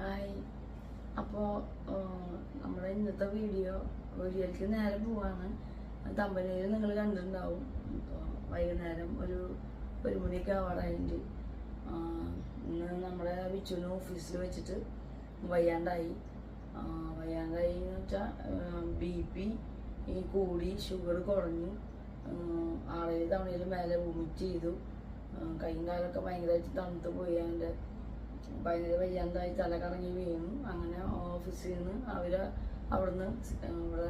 Hi. അപ്പോൾ നമ്മുടെ ഇന്നത്തെ വീഡിയോ വീഡിയോയിലേക്ക് നേരെ പോവാണ്. തമ്പനയിൽ നിങ്ങൾ കണ്ടിട്ടുണ്ടാവും. വൈകുന്നേരം ഒരു ഒരു മണിയൊക്കെ ആവാറായിട്ട് ഇന്ന് നമ്മുടെ വിച്ചുവിന് ഓഫീസിൽ വെച്ചിട്ട് വയ്യാണ്ടായി. വയ്യാണ്ടായി എന്ന് വെച്ചാൽ ബി പി കൂടി ഷുഗർ കുറഞ്ഞു. ആറേഴ് തവണയിൽ മേലെ വൊമിറ്റ് ചെയ്തു. കൈയും കാലൊക്കെ ഭയങ്കരമായിട്ട് തണുത്ത് പോയി. അതിന്റെ ഭയങ്കര വയ്യാണ്ടായി തല കറങ്ങി വീണു. അങ്ങനെ ഓഫീസിൽ നിന്ന് അവർ അവിടുന്ന് ഇവിടെ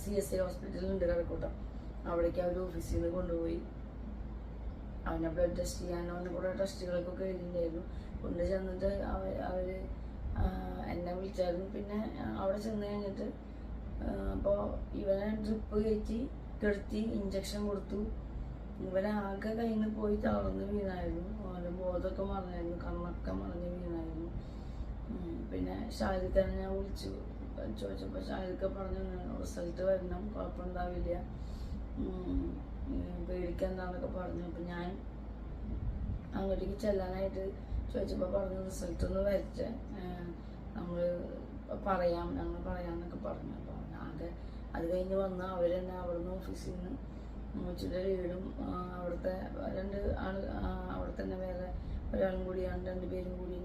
സി എസ് സി ഹോസ്പിറ്റലുണ്ട് കഴക്കൂട്ടം അവിടേക്ക് അവർ ഓഫീസിൽ നിന്ന് കൊണ്ടുപോയി. അവനെ ബ്ലഡ് ടെസ്റ്റ് ചെയ്യാൻ അവന് കുറേ ടെസ്റ്റുകൾക്കൊക്കെ എഴുതിയിട്ടുണ്ടായിരുന്നു കൊണ്ട് ചെന്നിട്ട് അവർ അവർ എന്നെ വിളിച്ചായിരുന്നു. പിന്നെ അവിടെ ചെന്ന് കഴിഞ്ഞിട്ട് അപ്പോൾ ഇവനെ ഡ്രിപ്പ് കയറ്റി കിടത്തി ഇഞ്ചക്ഷൻ കൊടുത്തു. ഇവനാകെ കയ്യിൽ നിന്ന് പോയി തളർന്ന് വീണായിരുന്നു. ഓരോ ബോധമൊക്കെ മറന്നായിരുന്നു. കണ്ണൊക്കെ മറിഞ്ഞ് വീണായിരുന്നു. പിന്നെ ഷാഹിദിക്കാനെ ഞാൻ വിളിച്ചു. ചോദിച്ചപ്പോൾ ഷാഹിദിക്ക പറഞ്ഞു റിസൾട്ട് വരണം. കുഴപ്പമുണ്ടാവില്ല. പേടിക്കെന്താന്നൊക്കെ പറഞ്ഞു. അപ്പം ഞാൻ അങ്ങോട്ടേക്ക് ചെല്ലാനായിട്ട് ചോദിച്ചപ്പോൾ പറഞ്ഞു റിസൾട്ട് ഒന്ന് വരട്ടെ. നമ്മൾ പറയാം ഞങ്ങൾ പറയാമെന്നൊക്കെ പറഞ്ഞു. അപ്പോൾ ആകെ അത് കഴിഞ്ഞ് വന്ന് അവർ തന്നെ അവിടുന്ന് ഓഫീസിൽ നിന്ന് മുച്ചിന്റെ വീടും അവിടുത്തെ രണ്ട് ആൾ അവിടെ തന്നെ വേറെ ഒരാളും കൂടിയാണ് രണ്ട് പേരും കൂടി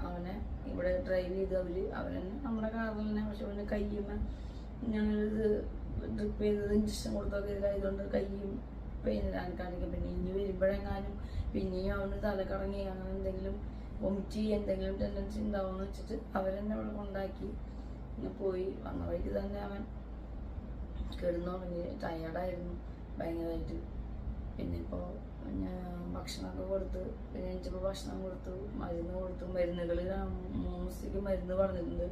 അവനെ ഇവിടെ ഡ്രൈവ് ചെയ്ത് അവർ അവരെന്നെ നമ്മുടെ കാറിൽ തന്നെ പക്ഷെ അവന് കയ്യുമ്മ ഞങ്ങളിത് ട്രിപ്പ് ചെയ്തത് ഇഞ്ചക്ഷൻ കൊടുത്തൊക്കെ ഇതായതുകൊണ്ട് കയ്യും പെയിനിലാണ് കാണിക്കും പിന്നെ ഇനി വരുമ്പോഴെങ്ങാനും പിന്നെയും അവന് തലക്കറങ്ങി അങ്ങനെ എന്തെങ്കിലും വൊമിറ്റ് ചെയ്യുക എന്തെങ്കിലും ടെൻഡൻസി ഉണ്ടാവുമെന്ന് വെച്ചിട്ട് അവരെന്നെ അവിടെ കൊണ്ടാക്കി പോയി. വന്ന വഴിക്ക് തന്നെ അവൻ കിടന്നുറങ്ങി ടയേർഡായിരുന്നു ഭയങ്കരമായിട്ട് പിന്നെ ഇപ്പോൾ ഞാൻ ഭക്ഷണമൊക്കെ കൊടുത്ത്. പിന്നെ എനിക്കിപ്പോൾ ഭക്ഷണം കൊടുത്തു. മരുന്ന് കൊടുത്തു. മരുന്നുകൾ ദിവസത്തേക്ക് മരുന്ന് പറഞ്ഞിട്ടുണ്ട്.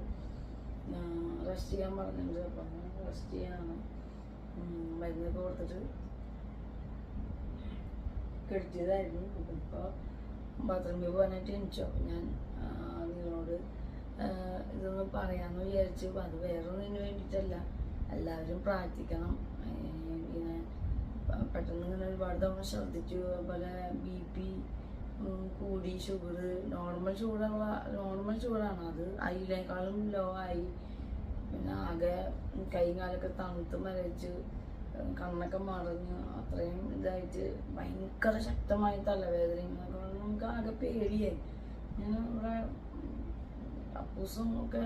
റെസ്റ്റ് ചെയ്യാൻ പറഞ്ഞിട്ടുണ്ട്. അപ്പം റെസ്റ്റ് ചെയ്യാനാണ് ഉം, മരുന്നൊക്കെ കൊടുത്തിട്ട് കെടുത്തിയതായിരുന്നു. ഇപ്പോൾ ബാത്റൂമിൽ പോകാനായിട്ട് എനിച്ചോ ഞാൻ നിങ്ങളോട് ഇതൊന്ന് പറയാമെന്ന് വിചാരിച്ചു. അത് വേറൊന്നിനു വേണ്ടിട്ടല്ല എല്ലാവരും പ്രാർത്ഥിക്കണം. ഇങ്ങനെ പെട്ടെന്ന് ഇങ്ങനെ ഒരുപാട് തവണ ശ്രദ്ധിച്ചു അതുപോലെ ബി പി കൂടി ഷുഗർ നോർമൽ ഷുഗറുള്ള നോർമൽ ഷുഗറാണ് അത് അതിനേക്കാളും ലോ ആയി. പിന്നെ ആകെ കൈയും കാലൊക്കെ തണുത്ത് മരച്ച് കണ്ണൊക്കെ മറിഞ്ഞ് അത്രയും ഇതായിട്ട് ഭയങ്കര ശക്തമായ തലവേദനയും നമുക്ക് ആകെ പേടിയായി. ഞാൻ ഇവിടെ അപ്പൂസും ഒക്കെ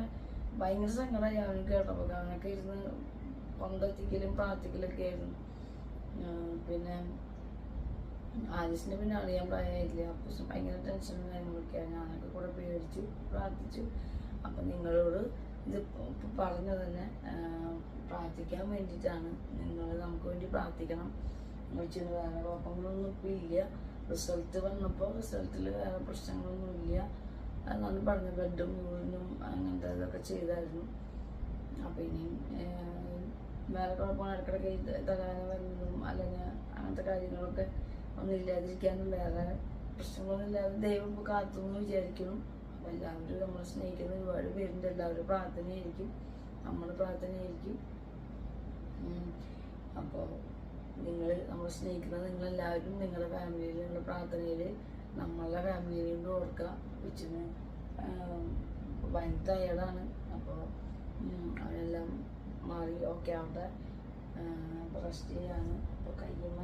ഭയങ്കര സങ്കടമായി. ഞാൻ കേട്ടപ്പോൾ അവനൊക്കെ ഇരുന്ന് കൊണ്ടെത്തിക്കലും പ്രാർത്ഥിക്കലൊക്കെ ആയിരുന്നു. പിന്നെ ആലിസിനെ പിന്നെ അറിയാൻ പ്രായമായില്ല അപ്പൊ ഭയങ്കര ടെൻഷനും കാര്യങ്ങളൊക്കെയാണ് ഞാനൊക്കെ കൂടെ പേടിച്ചു പ്രാർത്ഥിച്ചു. അപ്പം നിങ്ങളോട് ഇത് പറഞ്ഞു തന്നെ പ്രാർത്ഥിക്കാൻ വേണ്ടിയിട്ടാണ്. നിങ്ങൾ നമുക്ക് വേണ്ടി പ്രാർത്ഥിക്കണം. വെച്ചിട്ട് വേറെ കുഴപ്പങ്ങളൊന്നും ഇപ്പം ഇല്ല. റിസൾട്ട് വന്നപ്പോൾ റിസൾട്ടിൽ വേറെ പ്രശ്നങ്ങളൊന്നും ഇല്ല. എന്നാണ് പറഞ്ഞു ബെഡ് മുഴുവനും അങ്ങനത്തെ ഇതൊക്കെ ചെയ്തായിരുന്നു. അപ്പം ഇനിയും വേറെ കുഴപ്പമാണ് ഇടയ്ക്കിടയ്ക്ക് ഈ തലവേദന വരുന്നതും അല്ലെങ്കിൽ അങ്ങനത്തെ കാര്യങ്ങളൊക്കെ ഒന്നും ഇല്ലാതിരിക്കാനും വേറെ പ്രശ്നങ്ങളൊന്നും ഇല്ലാതെ ദൈവം ഇപ്പോൾ കാത്തു എന്ന് വിചാരിക്കുന്നു. അപ്പം എല്ലാവരും നമ്മളെ സ്നേഹിക്കുന്ന ഒരുപാട് പേരുണ്ട്. എല്ലാവരും പ്രാർത്ഥനയായിരിക്കും. നമ്മൾ പ്രാർത്ഥനയായിരിക്കും. അപ്പോൾ നിങ്ങൾ നമ്മൾ സ്നേഹിക്കുന്ന നിങ്ങളെല്ലാവരും നിങ്ങളുടെ ഫാമിലിയിൽ നിങ്ങളുടെ പ്രാർത്ഥനയിൽ നമ്മളുടെ ഫാമിലിയിലും കൂടെ ഓർക്കുക കൊച്ചിന്. ടയേർഡാണ് അപ്പോൾ അവരെല്ലാം മാറി ഓക്കെ ആവട്ടെ. റെസ്റ്റ് ചെയ്യാണ്. അപ്പോൾ കയ്യമ്മ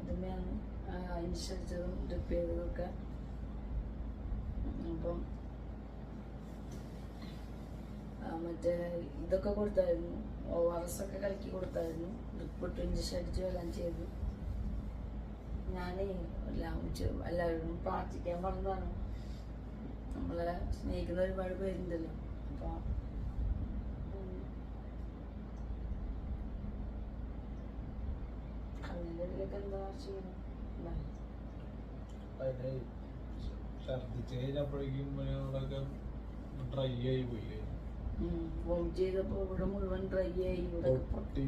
ഇതുമ്മയാണ് അനുസരിച്ചതും ഡ്രിപ്പ് ചെയ്തതൊക്കെ അപ്പം മറ്റേ ഇതൊക്കെ കൊടുത്തായിരുന്നു. ഒ ആർ എസ് ഒക്കെ കലക്കി കൊടുത്തായിരുന്നു. ഡ്രിപ്പ് ഇട്ട് ഇഞ്ചക്ഷൻ അടിച്ച് എല്ലാം ചെയ്തു. ഞാനേ എല്ലാം എല്ലാവരും പ്രാർത്ഥിക്കാൻ പറഞ്ഞതാണ്. നമ്മളെ സ്നേഹിക്കുന്ന ഒരുപാട് പേരുണ്ടല്ലോ. കണ്ണിന്റെ ഉള്ളിലൊക്കെ എന്താ ചെയ്യണം ഛർദിച്ചു കഴിഞ്ഞപ്പോഴേക്കും ഡ്രൈ ആയി പോയില്ലേ വോമിറ്റ് ചെയ്തപ്പോൾ ഇവിടെ മുഴുവൻ ഡ്രൈ ആയി. ഇവിടെ പൊട്ടി.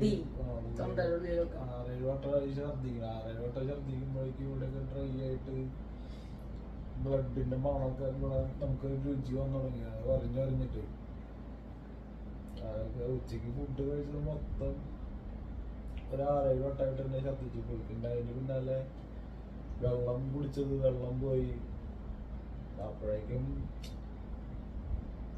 തൊണ്ടയിലുള്ളിലൊക്കെ. ആറേഴ് വട്ടമായി ഛർദിക്കണം ആറേഴ് വട്ടം ഛർദിക്കുമ്പോഴേക്കും ഇവിടെയൊക്കെ ഡ്രൈ ആയിട്ട് ബ്ലഡിന്റെ മണമൊക്കെ നമുക്ക് രുചി വന്നു തുടങ്ങി. അറിഞ്ഞറിഞ്ഞിട്ട് അതൊക്കെ ഉച്ചയ്ക്ക് ഫുഡ് കഴിച്ചത് മൊത്തം ഒരു ആറേഴ് വട്ടമായിട്ട് തന്നെ ഛർദിച്ചു പോയി പിന്നെ അതിന് പിന്നാലെ വെള്ളം കുടിച്ചത് വെള്ളം പോയി. അപ്പോഴേക്കും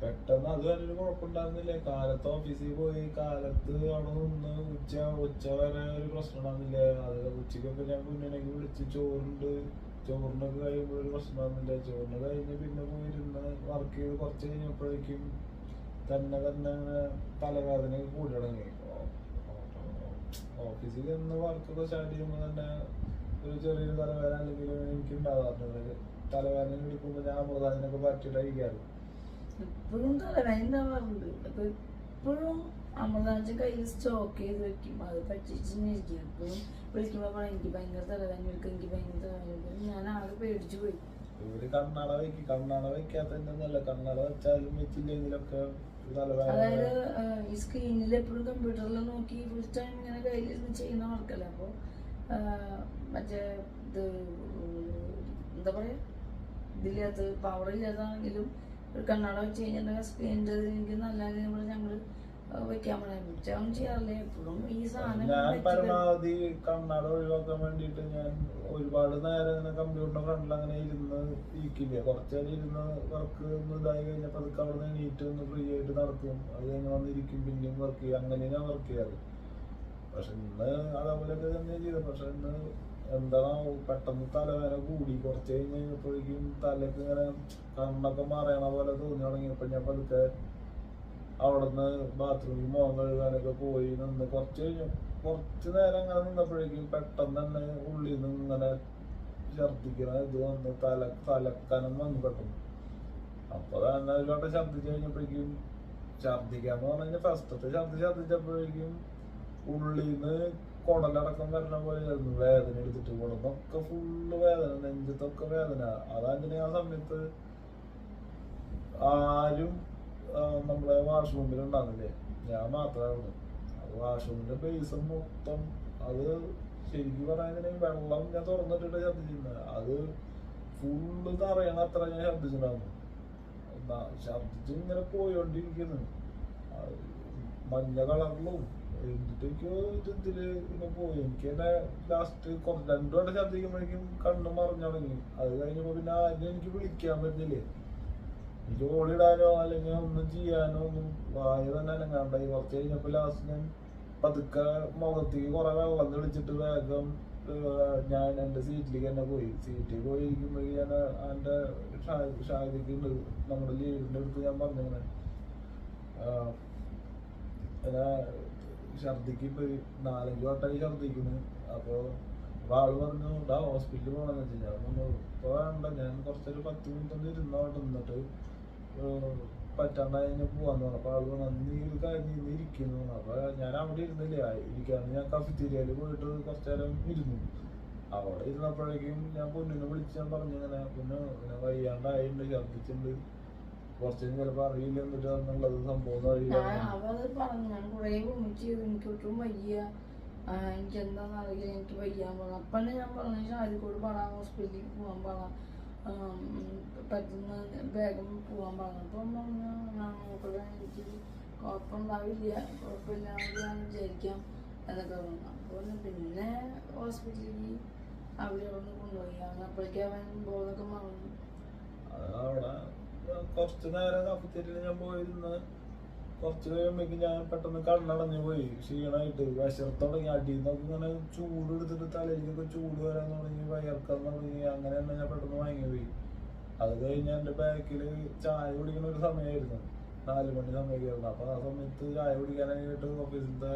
പെട്ടെന്ന് അത് വരെ കുഴപ്പമുണ്ടായിരുന്നില്ല? കാലത്ത് ഓഫീസിൽ പോയി കാലത്ത് അവിടെ നിന്ന് ഉച്ച ഉച്ച വരെ ഒരു പ്രശ്നം ഉണ്ടായിരുന്നില്ല? അത് ഉച്ചക്കൊക്കെ ഞാൻ കുഞ്ഞിനേക്ക് വിളിച്ച് ചോറുണ്ട്. ചോറിനൊക്കെ കഴിയുമ്പോൾ ഒരു പ്രശ്നം ഉണ്ടായിരുന്നില്ല? ചോറിന് കഴിഞ്ഞ് പിന്നെ പോയിരുന്ന് വർക്ക് ചെയ്ത് കുറച്ച് കഴിഞ്ഞപ്പോഴേക്കും തന്നെ തന്നെ അങ്ങനെ തലവേദന കൂടി തുടങ്ങി. ഓഫീസിൽ നിന്ന് വർക്കൊക്കെ സ്റ്റാർട്ട് ചെയ്യുമ്പോൾ തന്നെ ഒരു ചെറിയൊരു തലവേദന അല്ലെങ്കിൽ എനിക്ക് ഉണ്ടാകാറുണ്ട്. തലവേദന എടുക്കുമ്പോൾ ഞാൻ അമൃതാജിനൊക്കെ പറ്റിയിട്ട് കഴിക്കാറ് എപ്പോഴും തലവേദന ഇപ്പോഴും അപ്പൊ എപ്പോഴും അമൃതാഞ്ച് കയ്യിൽ സ്റ്റോക്ക് ചെയ്ത് വെക്കും. അത് പറ്റിച്ചിരിക്കും എപ്പോഴും വിളിക്കുമ്പോൾ പറയും എനിക്ക് ഭയങ്കര തലവേദന എടുക്കും എനിക്ക് ഭയങ്കര തലവേദന. ഞാൻ ആകെ പേടിച്ചു പോയി. ഇവർ കണ്ണട കണ്ണട കണ്ണട വെച്ചാലും വെച്ചില്ലെങ്കിലൊക്കെ അതായത് ഈ സ്ക്രീനിൽ എപ്പോഴും കമ്പ്യൂട്ടറിൽ നോക്കി ഫുൾ ടൈം ഇങ്ങനെ കയ്യിലിരുന്ന് ചെയ്യുന്ന ആൾക്കല്ല? അപ്പോൾ മറ്റേ ഇത് എന്താ പറയാ? ഇതില്ലാത്ത പവർ ഇല്ലാതാണെങ്കിലും ഒരു കണ്ണട വെച്ച് കഴിഞ്ഞിട്ടുണ്ടെങ്കിൽ സ്ക്രീനിന്റെ എനിക്ക് നല്ല ഞങ്ങൾ വെക്കാൻ പറയാൻ ചെയ്യാറില്ല. എപ്പോഴും ഈ സാധനം ഞാൻ പരമാവധി കണ്ണട ഒഴിവാക്കാൻ വേണ്ടിയിട്ട് ഞാൻ ഒരുപാട് നേരം ഇങ്ങനെ കമ്പ്യൂട്ടറിന്റെ ഫ്രണ്ടിൽ അങ്ങനെ ഇരുന്ന് ഇരിക്കില്ല. കുറച്ചു നേരം ഇരുന്ന് വർക്ക് ഒന്ന് ഇതായി കഴിഞ്ഞപ്പോൾ അതൊക്കെ അവിടെ നിന്ന് എണീറ്റ് ഒന്ന് ഫ്രീ ആയിട്ട് നടക്കും. അത് കഴിഞ്ഞ് വന്നിരിക്കും പിന്നെയും വർക്ക് ചെയ്യും. അങ്ങനെ ഞാൻ വർക്ക് ചെയ്യാറ്. പക്ഷെ ഇന്ന് അതേപോലെയൊക്കെ തന്നെ ചെയ്തത് പക്ഷെ ഇന്ന് എന്താണോ പെട്ടെന്ന് തലവേദന കൂടി. കുറച്ച് കഴിഞ്ഞ് കഴിഞ്ഞപ്പോഴേക്കും തലക്ക് ഇങ്ങനെ കണ്ണൊക്കെ മറയണ പോലെ തോന്നി തുടങ്ങിയപ്പോൾ ഞാൻ പതുക്കെ അവിടുന്ന് ബാത്റൂമിൽ മുഖം കഴുകാനൊക്കെ പോയി നിന്ന് കുറച്ച് കഴിഞ്ഞു കുറച്ച് നേരം അങ്ങനെ നിന്നപ്പോഴേക്കും പെട്ടെന്ന് തന്നെ ഉള്ളിൽ നിന്ന് ഇങ്ങനെ ഛർദിക്കണ ഇത് വന്ന് തല തലക്കനം വന്നു പെട്ടെന്ന്. അപ്പൊ തന്നെ ഒരുപാട് ഛർദിച്ചു കഴിഞ്ഞപ്പോഴേക്കും ഛർദിക്കാന്ന് പറഞ്ഞു കഴിഞ്ഞാൽ ഫസ്റ്റത്തെ ഛർദി ഛർദിച്ചപ്പോഴേക്കും ഉള്ളിൽ നിന്ന് കുടലടക്കം വരണ പോലെ വേദന എടുത്തിട്ട് കുടന്നൊക്കെ ഫുള്ള് വേദന നെഞ്ചത്തൊക്കെ വേദന. അതാ ആ സമയത്ത് ആരും നമ്മളെ വാഷ്റൂമിൽ ഉണ്ടാകുന്നില്ലേ ഞാൻ മാത്രമാണ് അത് വാഷ്റൂമിന്റെ ബേസ് മൊത്തം അത് ശരിക്കും പറയാൻ വെള്ളം ഞാൻ തുറന്നിട്ടിട്ട് ഛർദ്ദിച്ചിരുന്നത് അത് ഫുള്ള് തറയണ അത്ര ഞാൻ ഛർദ്ദിച്ചിട്ടുണ്ടായിരുന്നു എന്താ ഛർദ്ദിച്ച് ഇങ്ങനെ പോയോണ്ടിരിക്കുന്നു. മഞ്ഞ കളറിലും എന്നിട്ടേക്കോ ഇതിൽ ഇങ്ങനെ പോയി. എനിക്ക് തന്നെ ലാസ്റ്റ് കുറച്ച് രണ്ടു വട്ടം ശബ്ദിക്കുമ്പോഴേക്കും കണ്ണ് മറിഞ്ഞു തുടങ്ങി. അത് കഴിഞ്ഞപ്പോ പിന്നെ ആരും എനിക്ക് വിളിക്കാൻ പറ്റില്ലേ എനിക്ക് ഓടിയിടാനോ അല്ലെങ്കിൽ ഒന്നും ചെയ്യാനോ ഒന്നും വായ തന്നെ അനങ്ങാണ്ടായി. കുറച്ച് കഴിഞ്ഞപ്പോ ലാസ്റ്റ് ഞാൻ പതുക്കെ മുഖത്തേക്ക് കുറെ വെള്ളം തെളിച്ചിട്ട് വേഗം ഞാൻ എന്റെ സീറ്റിലേക്ക് തന്നെ പോയി. സീറ്റിൽ പോയി ഇരിക്കുമ്പോഴേക്കും ഞാൻ എന്റെ ഷാജിക്ക് ഉണ്ട് നമ്മുടെ ലീഡിന്റെ അടുത്ത് ഞാൻ പറഞ്ഞിങ്ങനെ ഛർദിക്ക് ഇപ്പൊ ഒരു നാലഞ്ച് വട്ടമായി ഛർദിക്കുന്നു. അപ്പൊ അപ്പൊ ആൾ പറഞ്ഞു ഡാ ഹോസ്പിറ്റലിൽ പോകണമെന്ന് വെച്ചാൽ ഞാൻ പറഞ്ഞു ഇപ്പൊ വേണ്ട ഞാൻ കുറച്ചൊരു പത്ത് മിനിറ്റ് ഒന്ന് ഇരുന്ന് അവിടെ നിന്നിട്ട് പറ്റാണ്ടായി കഴിഞ്ഞാൽ പോവാന്ന് പറഞ്ഞു. അപ്പൊ ആൾ പറഞ്ഞു നീ ഒരു കാര്യം നീ ഇരിക്കുന്നു. അപ്പൊ ഞാൻ അവിടെ ഇരുന്നില്ല? ഇരിക്കാന്ന് ഞാൻ കഫിത്തീരിയയിൽ പോയിട്ട് കുറച്ചു നേരം ഇരുന്നു. അവിടെ ഇരുന്നപ്പോഴേക്കും ഞാൻ പൊന്നിനെ വിളിച്ച് ഞാൻ പറഞ്ഞു ഇങ്ങനെ പൊന്നു ഇങ്ങനെ വയ്യാണ്ടായിട്ടുണ്ട് ഛർദിച്ചിട്ടുണ്ട് കുറച്ച് ചിലപ്പോ അറിയില്ല എന്നിട്ട് പറഞ്ഞുള്ളത് സംഭവം അറിയില്ല. പറഞ്ഞു ഞാൻ കുറെ വോമിറ്റ് ചെയ്തു. എനിക്ക് ഒട്ടും വയ്യ. എനിക്ക് എന്താണെന്ന് അറിയില്ല. എനിക്ക് വയ്യാൻ പറഞ്ഞു. അപ്പന്നെ ഞാൻ പറഞ്ഞു ഷാരിക്കോട് പാടാം ഹോസ്പിറ്റലിൽ പോകാൻ പാടാം പെട്ടെന്ന് വേഗം പോകാൻ പറഞ്ഞു അപ്പം പറഞ്ഞു ഞാൻ നോക്കട്ടെ എനിക്ക് കുഴപ്പമുണ്ടാവില്ല. കുഴപ്പമില്ലാന്ന് ഞാൻ വിചാരിക്കാം എന്നൊക്കെ പറഞ്ഞു. അപ്പോൾ പിന്നെ ഹോസ്പിറ്റലിൽ അവരവിടുന്ന് കൊണ്ടുപോയി. അവൻ അപ്പോഴേക്കും അവൻ ബോധമൊക്കെ മറന്നു. കുറച്ച് നേരം കഫത്തേരിയിൽ ഞാൻ പോയിരുന്ന്. കുറച്ച് കഴിയുമ്പോഴേക്കും ഞാൻ പെട്ടെന്ന് കണ്ണടഞ്ഞു പോയി. ക്ഷീണമായിട്ട് വിശർത്ത് തുടങ്ങി. അടിയിൽ നിന്നൊക്കെ ഇങ്ങനെ ചൂട് എടുത്തിട്ട് തലയിലേക്കൊക്കെ ചൂട് വരാൻ തുടങ്ങി. വയർക്കാൻ തുടങ്ങി. അങ്ങനെ തന്നെ ഞാൻ പെട്ടെന്ന് വാങ്ങി പോയി. അത് കഴിഞ്ഞ് എന്റെ ബാക്കിൽ ചായ കുടിക്കുന്ന ഒരു സമയമായിരുന്നു നാല് മണി സമയമായിരുന്നു അപ്പൊ ആ സമയത്ത് ചായ കുടിക്കാനായിട്ട് ഓഫീസിലത്തെ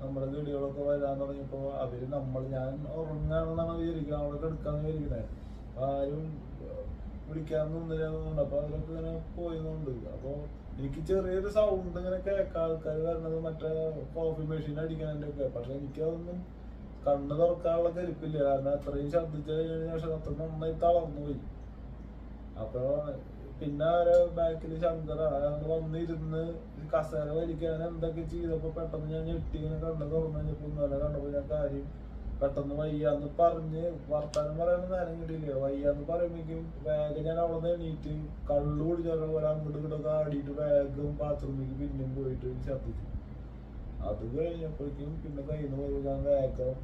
നമ്മുടെ ഗഡികളൊക്കെ വരാൻ തുടങ്ങിയപ്പോൾ അവർ നമ്മൾ ഞാൻ ഉറങ്ങാണെന്നാണ് വിചാരിക്കുന്നത്. അവിടെ കിടക്കാന്ന് വിചാരിക്കുന്നത്. ആരും വിളിക്കാൻ നിന്നില്ല അപ്പൊ അവരൊക്കെ ഇങ്ങനെ പോയിന്നുണ്ട് അപ്പൊ എനിക്ക് ചെറിയൊരു സൗണ്ട് ഇങ്ങനെ കേൾക്കാം ആൾക്കാർ വരണത് മറ്റേ കോഫി മെഷീൻ അടിക്കാന്റെ ഒക്കെ പക്ഷെ എനിക്കതൊന്നും കണ്ണ് തുറക്കാനുള്ള കരുപ്പില്ല കാരണം അത്രയും ശബ്ദിച്ചു കഴിഞ്ഞ ശേഷം അത്ര നന്നായി തളർന്നു പോയി. അപ്പൊ പിന്നെ അവരെ ബാക്കിൽ ശങ്കർ വന്നിരുന്ന് കസേര വലിക്കാൻ എന്തൊക്കെ ചെയ്തപ്പോ പെട്ടെന്ന് ഞാൻ ഞെട്ടി ഇങ്ങനെ കണ്ണ് തുറന്നു കഴിഞ്ഞപ്പോ ഇന്നലെ കണ്ടപ്പോ ഞാൻ കാര്യം പെട്ടെന്ന് വയ്യാന്ന് പറഞ്ഞ് വർത്താനം പറയാനൊന്നും നേരം കിട്ടിയില്ല. വയ്യാന്ന് പറയുമ്പോഴേക്കും വേഗം ഞാൻ അവിടെ എണീറ്റ് കള്ളു കുടിച്ചാൽ പോലെ അങ്ങോട്ട് ഇങ്ങോട്ടൊക്കെ ആടിയിട്ട് വേഗം ബാത്റൂമിലേക്ക് പിന്നെയും പോയിട്ട് ഛർദ്ദിച്ചു. അത് കഴിഞ്ഞപ്പോഴേക്കും പിന്നെ കയ്യിൽ നിന്ന് പോയി ഞാൻ വേഗം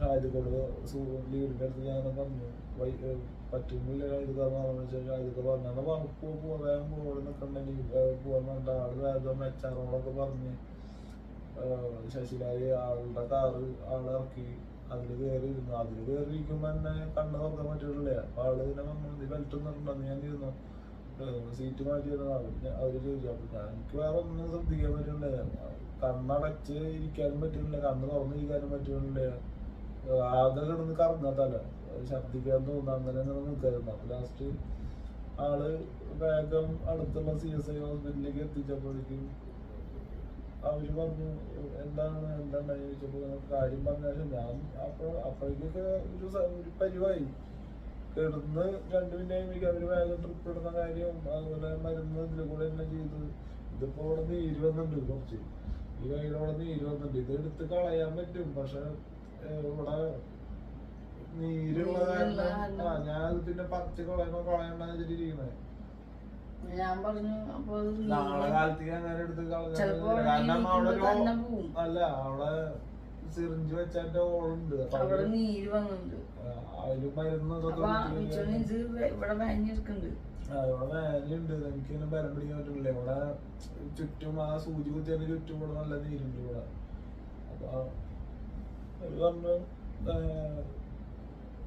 ഷാജിക്കോട് ലീഡിന്റെ അടുത്ത് ഞാൻ പറഞ്ഞു വൈ പറ്റുന്നില്ല ഷാജിക്ക പറഞ്ഞു വെച്ചാൽ ഷാജിക്ക പറഞ്ഞു എന്നാ പോ പോ വേഗം പോകണം നിൽക്കണ്ടെങ്കിൽ പോകാൻ വേണ്ട ആൾ വേഗം മെച്ചാറോളൊക്കെ പറഞ്ഞ് ഏഹ് ശശിലായി ആളുടെ കാറ് ആൾ ഇറക്കി. അതിൽ കയറി ഇരുന്നു അതിൽ കയറി ഇരിക്കുമ്പോ തന്നെ കണ്ണ് തുറക്കാൻ പറ്റില്ല അപ്പൊ ആൾ ഇങ്ങനെ പറഞ്ഞു ബെൽറ്റ് ഒന്നും ഞാൻ ഇരുന്നു? സീറ്റ് മാറ്റിയിരുന്ന അവർ ചോദിച്ചു. അപ്പൊ ഞാൻ എനിക്ക് വേറെ ഒന്നും ശ്രദ്ധിക്കാൻ പറ്റുന്നില്ല കണ്ണടച്ച് ഇരിക്കാനും പറ്റുന്നില്ല കണ്ണ് തുറന്നിരിക്കാനും പറ്റുന്നില്ല ആകെ കിടന്ന് കറങ്ങാത്തല്ല? ഛർദിക്കാൻ തോന്നുന്നു. അങ്ങനെ അങ്ങനെ നിൽക്കായിരുന്നു. അപ്പൊ ലാസ്റ്റ് ആൾ വേഗം അടുത്തുള്ള സി എസ് ഐ ഹോസ്പിറ്റലിലേക്ക് എത്തിച്ചപ്പോഴേക്കും അവർ പറഞ്ഞു എന്താണ് എന്താണ് ചോദിച്ചപ്പോ ഇങ്ങനെ കാര്യം പറഞ്ഞാൽ ഞാൻ അപ്പൊ അപ്പോഴേക്കൊക്കെ ഒരു ഒരു പരിവായി. കിടന്ന് രണ്ടു മിനിറ്റ് കഴിയുമ്പോഴേക്കും അവർ വേഗം ട്രിപ്പ് ഇടുന്ന കാര്യം അതുപോലെ മരുന്ന് ഇതിൽ കൂടെ തന്നെ ചെയ്ത് ഇതിപ്പോ ഇവിടെ നീര് വന്നിട്ടുണ്ട് കുറച്ച്. ഈ കയ്യിലൂടെ നീര് വന്നിട്ടുണ്ട്. ഇത് എടുത്ത് കളയാൻ പറ്റും. പക്ഷെ ഇവിടെ നീരുള്ള കാരണം. ആ ഞാൻ പിന്നെ പറിച്ച് കളയണോ കളയണ്ടെന്ന് വെച്ചിട്ടിരിക്കണേ ഞാൻ പറഞ്ഞു അപ്പൊ അത് നാളെ നീ- കാലത്തേക്ക് അങ്ങനെ എടുത്ത് കളഞ്ഞാൽ ചിലപ്പോ കാരണം അവിടെ തന്നെ പോവും. അല്ല അവിടെ സിറിഞ്ച് വെച്ചതിന്റെ ഓളുണ്ട്. അപ്പൊ അവിടെ നീര് വന്നിട്ടുണ്ട്. ആ, അതിൽ മരുന്ന് ഇതൊക്കെ അപ്പൊ കുത്തി മിച്ചോന് കഴിഞ്ഞാൽ- ഇത് വെ- ഇവിടെ വാങ്ങിയെടുക്കുന്നുണ്ട് ആ, ഇവിടെ വേദനയുണ്ട് എനിക്ക് ഇങ്ങനെ ബലം പിടിക്കാൻ പറ്റില്ല ഇവിടെ ചുറ്റും ആ സൂചി കുത്തിയതിന് ചുറ്റും ഇവിടെ നല്ല നീരുണ്ട് ഇവിടെ. അപ്പൊ അവർ പറഞ്ഞു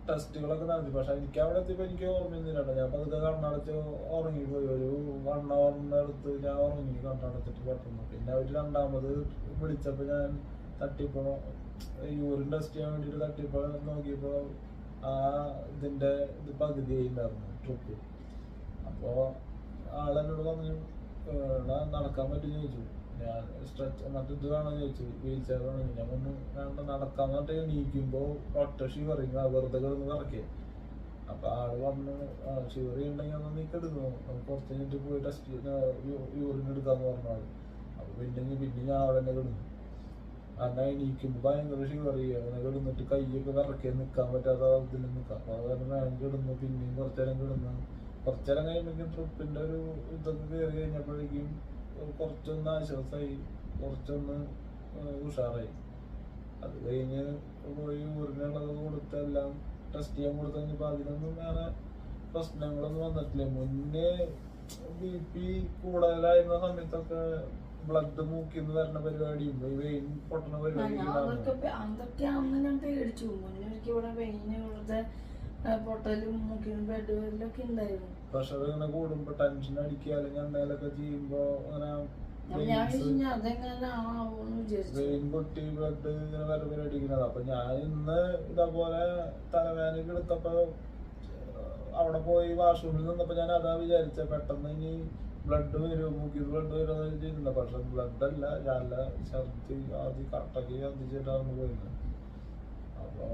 ടെസ്റ്റുകളൊക്കെ നടത്തി. പക്ഷെ എനിക്ക് അവിടെ എത്തിയപ്പോ എനിക്ക് ഓർമ്മയൊന്നുമില്ല കേട്ടോ ഞാൻ പതുക്കെ കണ്ണടച്ച് ഉറങ്ങിപ്പോയി. ഒരു വൺ അവറിന്റെ അടുത്ത് ഞാൻ ഉറങ്ങി കണ്ണടച്ചിട്ട് പെട്ടെന്ന്. പിന്നെ അവർ രണ്ടാമത് വിളിച്ചപ്പോ ഞാൻ തട്ടിപ്പോ യൂറിൻ ടെസ്റ്റ് ചെയ്യാൻ വേണ്ടിട്ട് തട്ടിപ്പോ നോക്കിയപ്പോ ആ ഇതിന്റെ ഇത് പകുതിയായി ഉണ്ടായിരുന്നു ട്രിപ്പ് അപ്പോ ആളെന്നോട് പറഞ്ഞു നടക്കാൻ പറ്റും ചോദിച്ചു. ഞാൻ സ്ട്രെച്ച് മറ്റേത് വേണോ ചോദിച്ചു. വീൽ ചെയർ ഞാൻ ഒന്ന് വേണ്ട നടക്കാൻ പറഞ്ഞിട്ട് എണീക്കുമ്പോ ഒറ്റ ഷിവറിങ് വെറുതെ കിടന്ന് കറക്കിയ അപ്പൊ ആൾ പറഞ്ഞു ഷിവറി ഉണ്ടെങ്കിൽ ഒന്ന് നീ കിടന്നു നമുക്ക് കുറച്ച് കഴിഞ്ഞിട്ട് പോയി ടെസ്റ്റ് യൂറിൻ എടുക്കാന്ന് പറഞ്ഞു ആൾ. അപ്പൊ പിന്നെ പിന്നെ ഞാൻ അവിടെ തന്നെ കിടന്നു. അന്നാ എണീക്കുമ്പോ ഭയങ്കര ഷിവറി അങ്ങനെ കിടന്നിട്ട് കൈയൊക്കെ വിറക്കിയാൽ നിക്കാൻ പറ്റാത്ത ഇതിൽ നിൽക്കാം. അപ്പൊ അത് കാരണം വേഗം കിടന്നു. പിന്നെയും കുറച്ചേരം കിടന്നു. കുറച്ചേരം കഴിയുമ്പോഴേക്കും ട്രിപ്പിന്റെ ഒരു ഇതൊക്കെ കയറി കഴിഞ്ഞപ്പോഴേക്കും കുറച്ചൊന്ന് ആശ്വാസമായി കുറച്ചൊന്ന് ഉഷാറായി. അത് കഴിഞ്ഞ് പോയി ഊരിനുള്ളത് കൊടുത്തെല്ലാം ടെസ്റ്റ് ചെയ്യാൻ കൊടുത്തു കഴിഞ്ഞപ്പോ അതിനൊന്നും വേറെ പ്രശ്നങ്ങളൊന്നും വന്നിട്ടില്ല. മുന്നേ ബി പി കൂടുതലായിരുന്ന സമയത്തൊക്കെ ബ്ലഡ് മൂക്കിന്ന് വരുന്ന പരിപാടി വെയിൻ പൊട്ടുന്ന ആ, പരിപാടി ഞാൻ അതൊക്കെ പേ- അതൊക്കെ അന്ന് ഞാൻ പേടിച്ചു. മുന്നേ ഒരിക്കൽ ഇവിടെ വെയിന് ഇവിടുത്തെ പൊട്ടലും മുക്കിനും ബ്ലഡ് വരലൊക്കെ ഉണ്ടായിരുന്നു. പ്രഷർ ഇങ്ങനെ കൂടുമ്പോ ടെൻഷൻ അടിക്കുക അല്ലെങ്കിൽ എന്തെങ്കിലുമൊക്കെ ചെയ്യുമ്പോ അങ്ങനെ പൊട്ടി ബ്ലഡ് ഇങ്ങനെ വര അടിക്കുന്നത്. അപ്പൊ ഞാൻ ഇന്ന് ഇതേപോലെ തലവേദനക്ക് എടുത്തപ്പോ അവിടെ പോയി വാഷ്റൂമിൽ നിന്നപ്പോ ഞാൻ അതാ വിചാരിച്ച പെട്ടെന്ന് ഇനി ബ്ലഡ് വരും മൂക്കിൽ ബ്ലഡ് വരും ചെയ്യുന്നില്ല പക്ഷെ ബ്ലഡ് അല്ല ഞാൻ ഛർദി ആദ്യം കട്ടക്ക് ഛർദിച്ചിട്ടാണ് പോയിരുന്നത്. അപ്പൊ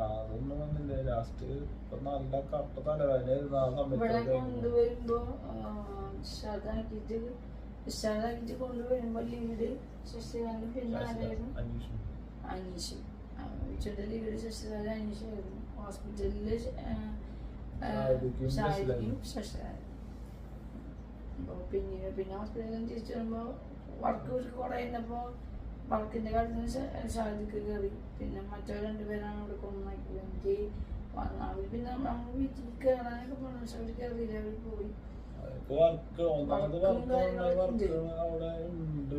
അതൊന്നും ലാസ്റ്റ് ഇപ്പൊ നല്ല കട്ട തലവേദനയായിരുന്നു ആ സമയത്ത് കൊണ്ടുവരുമ്പോ ലീഡ് പിന്നെ ആരായിരുന്നു? അനീഷ്. ലീഡ് അനീഷായിരുന്നു. ഹോസ്പിറ്റലിൽ പിന്നീട് പിന്നെ ഹോസ്പിറ്റലിൽ തിരിച്ചു വരുമ്പോ വർക്ക് കുറേ വർക്കിന്റെ കാര്യത്തിന് ഷാജിക്ക് കയറി. പിന്നെ മറ്റോ രണ്ടുപേരാണ് അവിടെ കൊണ്ടാക്കിയത് എനിക്ക് അവർ പിന്നെ നമ്മൾ വീട്ടിൽ കയറാനൊക്കെ പറഞ്ഞു പക്ഷെ അവർ കയറിയില്ല അവർ പോയി. അവിടെ ഉണ്ട്.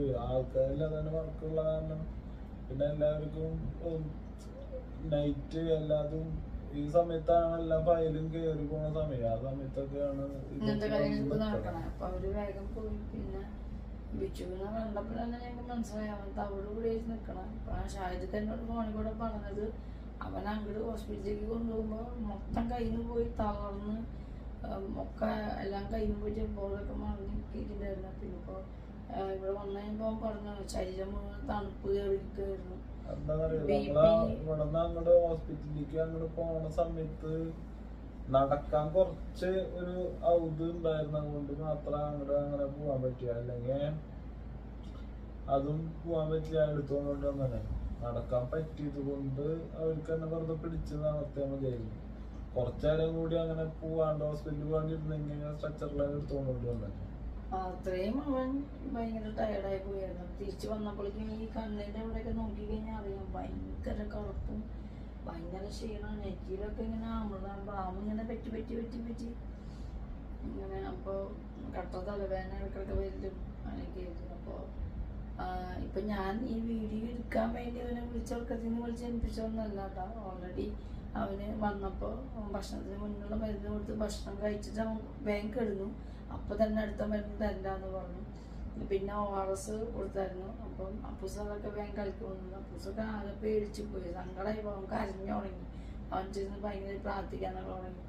വർക്കുള്ള കാരണം പിന്നെ എല്ലാവർക്കും നൈറ്റ് എല്ലാതും ഈ സമയത്താണ് എല്ലാ ഫയലും കയറി പോണ സമയം. ആ സമയത്തൊക്കെയാണ് ഇതൊക്കെ. നടക്കണം. അപ്പൊ അവർ വേഗം പോയി. പിന്നെ ബിച്ചുവിനെ കണ്ടപ്പോൾ തന്നെ ഞങ്ങൾക്ക് മനസ്സിലായി. അവൻ തവിട് ആയിട്ട് നിൽക്കണം ആ ഷാഹിദ് എന്നോട് ഫോണിൽ കൂടെ പറഞ്ഞത് അവൻ അങ്ങോട്ട് ഹോസ്പിറ്റലിലേക്ക് കൊണ്ടുപോകുമ്പോൾ മൊത്തം കയ്യിൽ നിന്ന് പോയി തളർന്ന് ഉം, ഒക്കെ എല്ലാം കയ്യിൽ നിന്ന് പോയിട്ട് ബോളൊക്കെ മറിഞ്ഞ് കിട്ടിയിട്ടുണ്ടായിരുന്നു പിന്നെ ഇപ്പോൾ ഇവിടെ വന്നു കഴിയുമ്പോൾ പറഞ്ഞു ശരീരം മുഴുവൻ തണുപ്പ് കയറിയിരിക്കുമായിരുന്നു ഹോസ്പിറ്റലിലേക്ക് അങ്ങോട്ട് പോണ സമയത്ത് നടക്കാൻ കുറച്ച് ഒരു ഔത് ഉണ്ടായിരുന്നത് കൊണ്ട് മാത്രം അങ്ങോട്ട് അങ്ങനെ പോവാൻ പറ്റുക അല്ലെങ്കിൽ അതും പോവാൻ പറ്റില്ല എടുത്തോണ്ട് അങ്ങനെ നടക്കാൻ പറ്റിയത് കൊണ്ട് അവർക്ക് തന്നെ വെറുതെ പിടിച്ച് നടത്തിയാൽ മതിയായിരുന്നു. കുറച്ചേരം കൂടി അങ്ങനെ പോവാണ്ട് ഹോസ്പിറ്റലിൽ പോകാണ്ടിരുന്നെങ്കിൽ സ്ട്രക്ചറിലാണ് എടുത്തോണ്ട് വന്നത്. അത്രയും അവൻ ഭയങ്കര ടയർഡായി പോയായിരുന്നു. തിരിച്ചു വന്നപ്പോഴേക്കും ഈ കണ്ണിന്റെ അവിടെയൊക്കെ നോക്കി കഴിഞ്ഞാൽ അറിയാം ഭയങ്കര കറുപ്പും ഭയങ്കര ക്ഷീണം നെറ്റിയിലൊക്കെ ഇങ്ങനെ അമൃതം പാമ്പ് ഇങ്ങനെ പറ്റി പറ്റി പറ്റി പറ്റി. ഇങ്ങനെ അപ്പോൾ കട്ട തലവേദന ഇടയ്ക്കൊക്കെ വരും അങ്ങനെയൊക്കെ ആയിരുന്നു. അപ്പോൾ ഇപ്പം ഞാൻ ഈ വീഡിയോ എടുക്കാൻ വേണ്ടി അവനെ വിളിച്ചവർക്കത്തിൽ നിന്ന് വിളിച്ച് ഏൽപ്പിച്ചതൊന്നുമല്ല. കേട്ടോ ഓൾറെഡി അവന് വന്നപ്പോൾ ഭക്ഷണത്തിന് മുന്നുള്ള മരുന്ന് കൊടുത്ത് ഭക്ഷണം കഴിച്ചിട്ട് അവൻ വേഗം കിടന്നു. അപ്പോൾ തന്നെ അടുത്ത മരുന്ന് തരണ്ടാന്ന് പറഞ്ഞു. പിന്നെ ഒ ആർ എസ് കൊടുത്തായിരുന്നു. അപ്പം അപ്പൂസൊക്കെ വേഗം കളിക്കുന്നു അപ്പൂസൊക്കെ ആകെ പേടിച്ചു പോയി. സങ്കടമായി പോകും കരഞ്ഞു തുടങ്ങി. അവൻ ചെന്ന് ഭയങ്കര പ്രാർത്ഥിക്കാന്നൊക്കെ തുടങ്ങി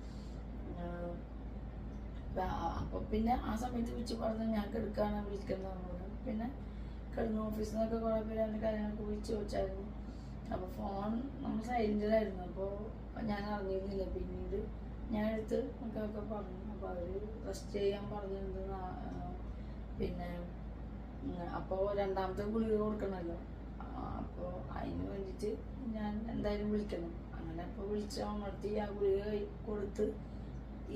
അപ്പൊ പിന്നെ ആ സമയത്ത് വിളിച്ച് പറഞ്ഞു ഞാൻ കിടക്കാണ് വിളിക്കുന്നത് പറഞ്ഞു പിന്നെ കിടന്നു ഓഫീസിൽ നിന്നൊക്കെ കുറെ പേര് അതിന്റെ കാര്യങ്ങളൊക്കെ വിളിച്ച് ചോദിച്ചായിരുന്നു. അപ്പോൾ ഫോൺ നമ്മൾ സൈലന്റിലായിരുന്നു അപ്പോൾ ഞാൻ അറിഞ്ഞിരുന്നില്ല. പിന്നീട് ഞാൻ എടുത്ത് ഒക്കെ പറഞ്ഞു. അപ്പോൾ അവർ റെസ്റ്റ് ചെയ്യാൻ പറഞ്ഞിട്ടുണ്ട് നാ- പിന്നെ അപ്പോൾ രണ്ടാമത്തെ ഗുളിക കൊടുക്കണല്ലോ. അപ്പോൾ അതിന് വേണ്ടിയിട്ട് ഞാൻ എന്തായാലും വിളിക്കണം. അങ്ങനെ അപ്പോൾ വിളിച്ച് അമർത്തി ആ ഗുളിക കൊടുത്ത്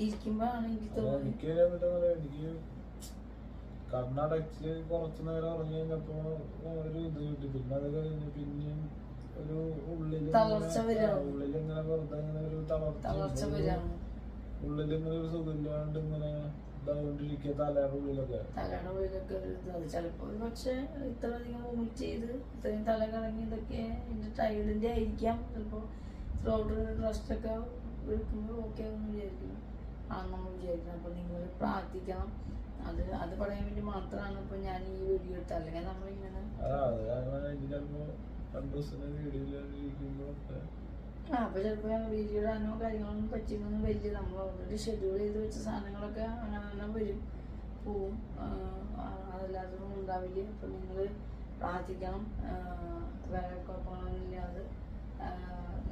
ഇരിക്കുമ്പോഴാണ് എനിക്ക് തോന്നുന്നത്. കണ്ണടച്ച് കുറച്ചു നേരം ഉറങ്ങി കഴിഞ്ഞപ്പോ ഒരു ഇത് കിട്ടി. പിന്നെ അത് കഴിഞ്ഞ് പിന്നെയും ഒരു ഉള്ളിൽ ഉള്ളിൽ ഇങ്ങനെ വെറുതെ ഇങ്ങനെ ഒരു തളർച്ച ഉള്ളിൽ ഇങ്ങനെ ഒരു സുഖമില്ലാണ്ട് ഇങ്ങനെ ഇതാകൊണ്ടിരിക്കുക തലയുടെ ഉള്ളിലൊക്കെ. തലയുടെ ഉള്ളിലൊക്കെ അത് ചിലപ്പോൾ പക്ഷേ ഇത്ര അധികം വോമിറ്റ് ചെയ്ത് ഇത്രയും തല കറങ്ങി ഇതൊക്കെ എന്റെ ടൈഡിന്റെ ആയിരിക്കാം. ചിലപ്പോൾ ത്രോട്ട് റെസ്റ്റൊക്കെ എടുക്കുമ്പോൾ ഓക്കെ എന്ന് വിചാരിക്കുന്നു. ആണെന്ന് വിചാരിക്കണം അപ്പോൾ നിങ്ങൾ പ്രാർത്ഥിക്കണം. അത് അത് പറയാൻ വേണ്ടി മാത്രമാണ് ഇപ്പൊ ഞാൻ ഈ വീഡിയോ എടുത്തത്. അല്ലെങ്കിൽ നമ്മളിങ്ങനെ ആ അപ്പോൾ ചിലപ്പോൾ വീഡിയോ ഇടാനോ കാര്യങ്ങളൊന്നും പറ്റിയെന്നൊന്നും വലിയ നമ്മൾ ഓൾറെഡി ഷെഡ്യൂൾ ചെയ്ത് വെച്ച സാധനങ്ങളൊക്കെ അങ്ങനെ തന്നെ വരും. പോവും. അതല്ലാതൊന്നും ഉണ്ടാവില്ല. അപ്പോൾ നിങ്ങൾ പ്രാർത്ഥിക്കണം. വേറെ കുഴപ്പങ്ങളൊന്നുമില്ലാതെ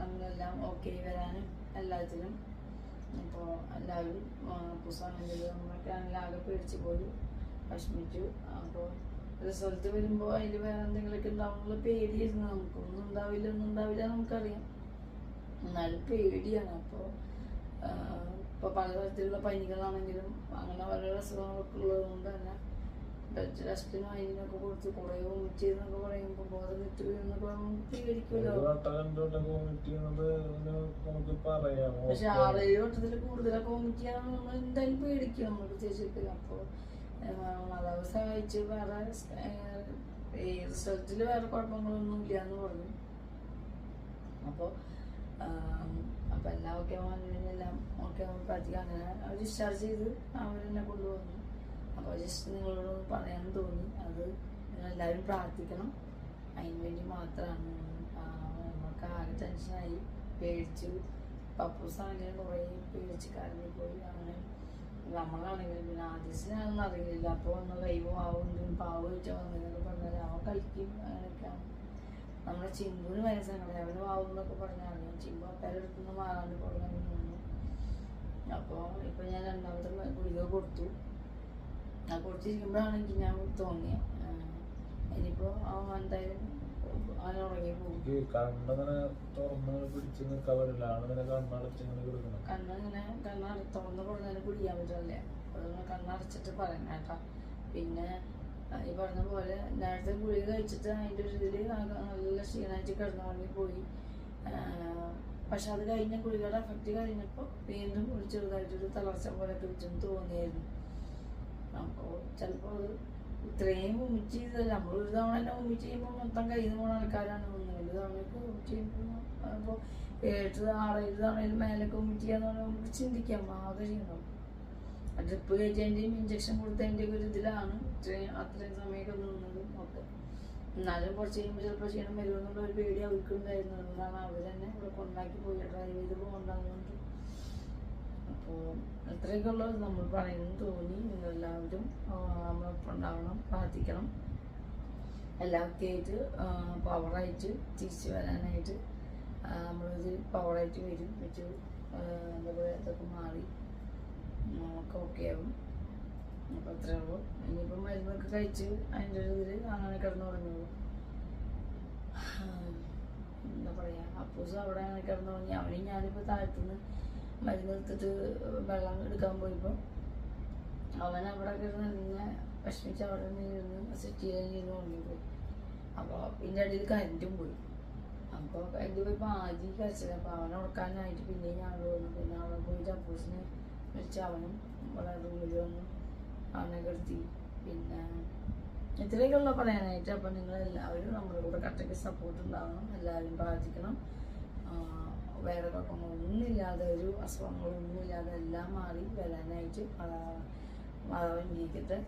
നമ്മളെല്ലാം ഓക്കെ വരാനും എല്ലാത്തിനും. അപ്പോൾ എല്ലാവരും പുസ്തകങ്ങളിൽ നമ്മളൊക്കെ ആണെങ്കിൽ ആകെ പേടിച്ച് പോയി വിഷമിച്ചു. അപ്പോൾ റിസൾട്ട് വരുമ്പോൾ അതിൽ വേറെ എന്തെങ്കിലുമൊക്കെ ഉണ്ടാവുന്നുള്ള പേടിയായിരുന്നു. നമുക്കൊന്നും ഉണ്ടാവില്ല ഒന്നും ഉണ്ടാവില്ല നമുക്കറിയാം. എന്നാലും പേടിയാണ്. അപ്പോൾ ഇപ്പോൾ പലതരത്തിലുള്ള പനികളാണെങ്കിലും അങ്ങനെ പല അസുഖങ്ങളൊക്കെ ഉള്ളത് കൊണ്ട് തന്നെ ബ്ലഡ് ടെസ്റ്റിനും അതിനൊക്കെ കൊടുത്ത് കുറേ വോമിറ്റ് ചെയ്യുന്നൊക്കെ പറയുമ്പോൾ ബോധം വിട്ടു പറയുമ്പോൾ പേടിക്കുമല്ലോ പക്ഷെ ആറേഴ് വട്ടത്തിൽ കൂടുതലൊക്കെ വോമിറ്റ് ചെയ്യാൻ നമ്മൾ എന്തായാലും പേടിക്കും നമ്മൾ പ്രത്യേകിച്ചിട്ട്. അപ്പോൾ മാതാവ് സഹായിച്ച് വേറെ റിസൾട്ടിൽ വേറെ കുഴപ്പങ്ങളൊന്നും ഇല്ല എന്ന് പറഞ്ഞു. അപ്പോൾ അപ്പോൾ എല്ലാം ഓക്കെ എല്ലാം ഓക്കെ അങ്ങനെ ഡിസ്ചാർജ് ചെയ്ത് അവരെന്നെ കൊണ്ടുവന്നു. അപ്പോൾ ജസ്റ്റ് നിങ്ങളോട് പറയാൻ തോന്നി അത് നിങ്ങളെല്ലാവരും പ്രാർത്ഥിക്കണം. അതിന് വേണ്ടി മാത്രമാണ് നമുക്ക് ആകെ ടെൻഷനായി പേടിച്ചു. പപ്പൂസാണെങ്കിലും കുറേ പേടിച്ച് കരഞ്ഞു പോയി. അങ്ങനെ നമ്മളാണെങ്കിലും പിന്നെ ആദ്യസിനാണെന്ന് അറിയില്ല. അപ്പോൾ ഒന്ന് കൈവും ആവുന്നുണ്ട് പാവ് വെച്ചാൽ വന്നതൊക്കെ പറഞ്ഞാൽ അവൻ കളിക്കും. അങ്ങനെയൊക്കെയാണ്. നമ്മുടെ ചിമ്പുവിന് ഭയങ്കര സങ്കടം അവന് വാവുന്നൊക്കെ പറഞ്ഞാണ്. ചിമ്പു അപ്പേരെ അടുത്തുനിന്ന് മാറാണ്ട് പറഞ്ഞു അപ്പോൾ ഇപ്പം ഞാൻ രണ്ടാമത്തെ ഗുളിക കൊടുത്തു. ആ കൊടുത്തിരിക്കുമ്പോഴാണ് എനിക്ക് ഞാൻ തോന്നിയത് ഇനിയിപ്പോൾ അവൻ എന്തായാലും അവൻ ഉറങ്ങി പോകും. എനിക്ക് കണ്ണിങ്ങനെ തുറന്ന് പിടിച്ച് നിൽക്കാൻ പറ്റില്ല. ആണിങ്ങനെ കണ്ണടച്ച് കൊടുക്കണം കിടക്കണം. കണ്ണ് ഇങ്ങനെ കണ്ണട തുറന്ന് കൊടുത്താലും കുടിക്കാൻ പറ്റില്ലേ അതുകൊണ്ട് കണ്ണടച്ചിട്ട് പറയണം കേട്ടോ. പിന്നെ ഈ പറഞ്ഞ പോലെ നേരത്തെ ഗുളിക കഴിച്ചിട്ട് അതിന്റെ ഒരു ഇതിൽ നല്ല ക്ഷീണമായിട്ട് കിടന്നുറങ്ങി പോയി. പക്ഷെ അത് കഴിഞ്ഞ ഗുളികയുടെ എഫക്റ്റ് കഴിഞ്ഞപ്പോൾ വീണ്ടും ഒരു ചെറുതായിട്ടൊരു തളർച്ച പോലെ കിട്ടും തോന്നിയായിരുന്നു. അപ്പോൾ ചിലപ്പോൾ അത് ഇത്രയും വൊമിറ്റ് ചെയ്തല്ല നമ്മൾ ഒരു തവണ തന്നെ വൊമിറ്റ് ചെയ്യുമ്പോൾ മൊത്തം കയ്യിൽ നിന്ന് പോകുന്ന ആൾക്കാരാണ്. ഒന്ന് ഒരു തവണയൊക്കെ വൊമിറ്റ് ചെയ്യുമ്പോൾ അപ്പോൾ ഏഴ് ആറേഴ് തവണയിൽ മേലൊക്കെ വൊമിറ്റ് ചെയ്യാന്ന് പറഞ്ഞാൽ നമുക്ക് ചിന്തിക്കാം ആകെ ചെയ്യണം ഡ്രിപ്പ് കയറ്റിയതിന്റെയും ഇഞ്ചക്ഷൻ കൊടുത്തതിന്റെയും ഒരു ഇതിലാണ്. ഇത്രയും അത്രയും സമയമൊക്കെ നിന്നത് ഒക്കെ എന്നാലും കുറച്ച് കഴിയുമ്പോൾ ചിലപ്പോൾ ക്ഷീണം വരുമെന്നുള്ള ഒരു പേടി അവർക്ക് ഉണ്ടായിരുന്നു അതുകൊണ്ടാണ് അവർ തന്നെ ഇവിടെ കൊണ്ടാക്കി പോയി. ഡ്രൈവ് ചെയ്ത് പോകണ്ടാകുന്നുണ്ട് അപ്പോൾ അത്രയൊക്കെയുള്ളത് നമ്മൾ പറയുന്നത് തോന്നി. നിങ്ങളെല്ലാവരും നമ്മളൊപ്പം ഉണ്ടാവണം പ്രാർത്ഥിക്കണം. എല്ലാവർക്കും ആയിട്ട് പവറായിട്ട് തിരിച്ച് വരാനായിട്ട് നമ്മളൊരു പവറായിട്ട് വരും. മറ്റു എന്താ പറയുക ഇതൊക്കെ മാറി. നമുക്ക് ഓക്കെ ആവും. അപ്പോൾ അത്രേ ഉള്ളൂ. ഇനിയിപ്പോൾ മരുന്നൊക്കെ കഴിച്ച് അതിന്റെ ഒരു ഇതിൽ അങ്ങനെ കിടന്നു തുടങ്ങുള്ളൂ എന്താ പറയുക അപ്പൂസ് അവിടെ അങ്ങനെ കിടന്നു തുടങ്ങി അവനെയും ഞാനിപ്പോൾ താഴത്തുനിന്ന് മരുന്ന് എടുത്തിട്ട് വെള്ളം എടുക്കാൻ പോയപ്പോൾ അവൻ അവിടെ കിടന്ന് ഇങ്ങനെ വിഷമിച്ച് അവിടെ നിന്ന് സെറ്റ് ചെയ്യാൻ ഇരുന്ന് ഉറങ്ങിപ്പോയി. അപ്പോൾ ഇതിന്റെ ഇടയിൽ കരണ്ടും പോയി. അപ്പോൾ കരണ്ട് പോയപ്പോൾ ആദ്യം കരച്ചില്ല അപ്പോൾ അവനെ ഉറക്കാനായിട്ട് പിന്നെ ഞാൻ അവിടെ വന്നു. പിന്നെ അവിടെ പോയിട്ട് അപ്പൂസിനെ വിളിച്ച് വളരെ റൂമിൽ അവനെ പിന്നെ ഇത്രയൊക്കെയുള്ള പറയാനായിട്ട് അപ്പം നിങ്ങൾ എല്ലാവരും നമ്മുടെ കൂടെ കട്ടയ്ക്ക് സപ്പോർട്ട് ഉണ്ടാവണം എല്ലാവരും പ്രാർത്ഥിക്കണം. വേറെ കുഴപ്പങ്ങളൊന്നുമില്ലാതെ ഒരു അസുഖങ്ങളൊന്നുമില്ലാതെ എല്ലാം മാറി വരാനായിട്ട് മാതാവൻ ഇരിക്കട്ടെ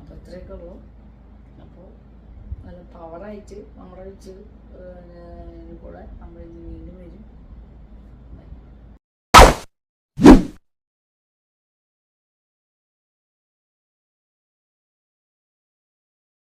അപ്പോൾ ഇത്രയൊക്കെ ഉള്ളൂ. അപ്പോൾ നല്ല പവറായിട്ട് നമ്മുടെ വെച്ച് കൂടെ നമ്മൾ ഇനി